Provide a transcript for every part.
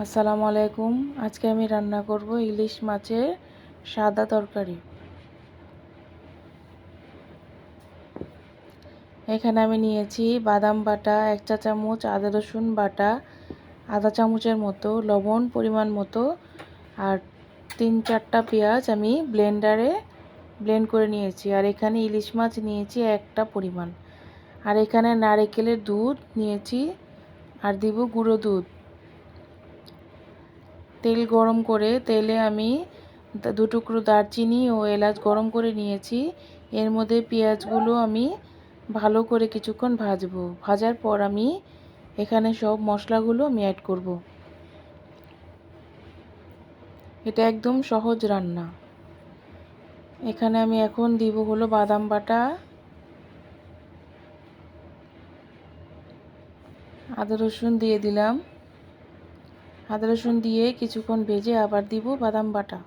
আসসালামু আলাইকুম। আজকে আমি রান্না করব ইলিশ মাছের সাদা তরকারি। এখানে আমি নিয়েছি বাদাম বাটা, এক চা চামচ আদা রসুন বাটা, আধা চামচের মতো লবণ পরিমাণ মতো, আর তিন চারটা পেঁয়াজ আমি ব্লেন্ডারে ব্লেন্ড করে নিয়েছি। আর এখানে ইলিশ মাছ নিয়েছি একটা পরিমাণ। আর এখানে নারকেলের দুধ নিয়েছি, আর দিব গুঁড়ো দুধ। তেল গরম করে তেলে আমি দু টুকরো দারচিনি ও এলাচ গরম করে নিয়েছি। এর মধ্যে পেঁয়াজগুলো আমি ভালো করে কিছুক্ষণ ভাজবো। ভাজার পর আমি এখানে সব মশলাগুলো আমি অ্যাড করব। এটা একদম সহজ রান্না। এখানে আমি এখন দিব হলো বাদাম বাটা, আদা রসুন দিয়ে দিলাম। আদা রসুন দিয়ে কিছুক্ষণ ভেজে আবার দিব বাদাম বাটা।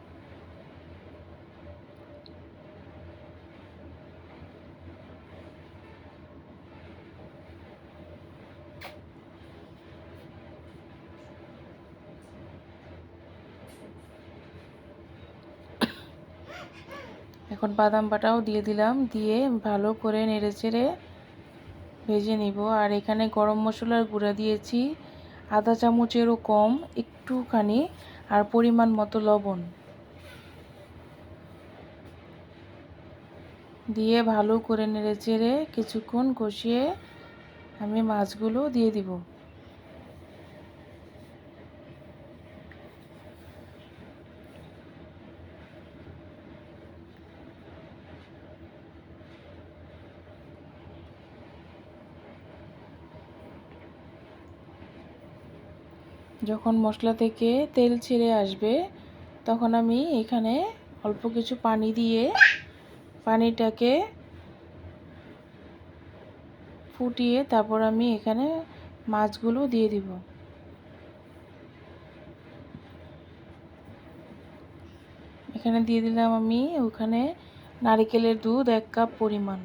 এখন বাদাম বাটাও দিয়ে দিলাম, দিয়ে ভালো করে নেড়ে চেড়ে ভেজে নিব। আর এখানে গরম মশলার গুঁড়া দিয়েছি। আধা চামচেরও কম, একটুখানি, আর পরিমাণ মতো লবণ। দিয়ে ভালো করে নেড়ে চেড়ে কিছুক্ষণ কষিয়ে আমি মাছগুলো দিয়ে দিব। যখন মশলা থেকে তেল ছেড়ে আসবে, তখন আমি এখানে অল্প কিছু পানি দিয়ে পানিটাকে ফুটিয়ে তারপর আমি এখানে মাছগুলো দিয়ে দিব। এখানে দিয়ে দিলাম আমি ওখানে নারিকেলের দুধ এক কাপ পরিমাণ।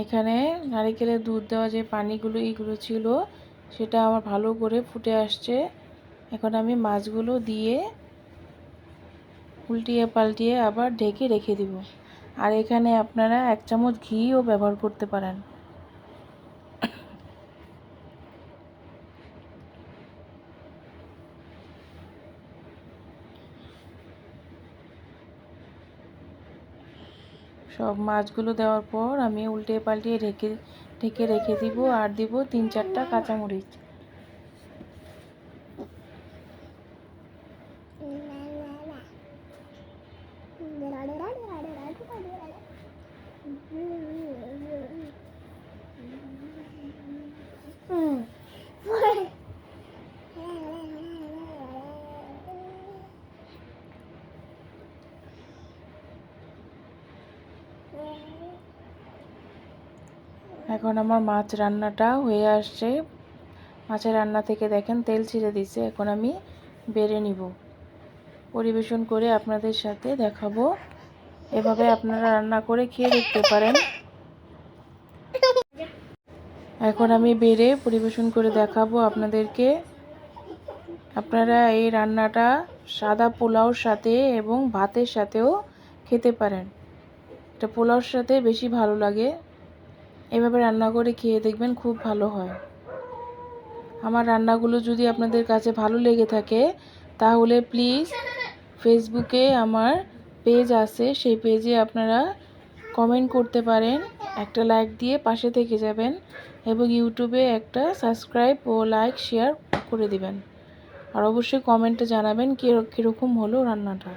এখানে নারিকেলের দুধ দেওয়া যে পানিগুলো, এইগুলো ছিল, সেটা আমার ভালো করে ফুটে আসছে। এখন আমি মাছগুলো দিয়ে উল্টিয়ে পাল্টিয়ে আবার ঢেকে রেখে দিব। আর এখানে আপনারা এক চামচ ঘিও ব্যবহার করতে পারেন। সব মাছগুলো দেওয়ার পর আমি উল্টে পাল্টে রেখে, ঢেকে রেখে দিব আর দিব তিন চারটা কাঁচামরিচ। এখন আমার মাছ রান্নাটা হয়ে আসছে। মাছের রান্না থেকে দেখেন তেল ছিঁড়ে দিছে এখন আমি বেড়ে নিব। পরিবেশন করে আপনাদের সাথে দেখাবো। এভাবে আপনারা রান্না করে খেয়ে দেখতে পারেন। এখন আমি বেড়ে পরিবেশন করে দেখাবো আপনাদেরকে। আপনারা এই রান্নাটা সাদা পোলাওর সাথে এবং ভাতের সাথেও খেতে পারেন। এটা পোলাওর সাথে বেশি ভালো লাগে। এভাবে রান্না করে খেয়ে দেখবেন খুব ভালো হয়। আমার রান্নাগুলো যদি আপনাদের কাছে ভালো লেগে থাকে, তাহলে প্লিজ ফেসবুকে আমার পেজ আছে, সেই পেজে আপনারা কমেন্ট করতে পারেন, একটা লাইক দিয়ে পাশে থেকে যাবেন এবং ইউটিউবে একটা সাবস্ক্রাইব ও লাইক শেয়ার করে দিবেন। আর অবশ্যই কমেন্টে জানাবেন কী কীরকম হলো রান্নাটা।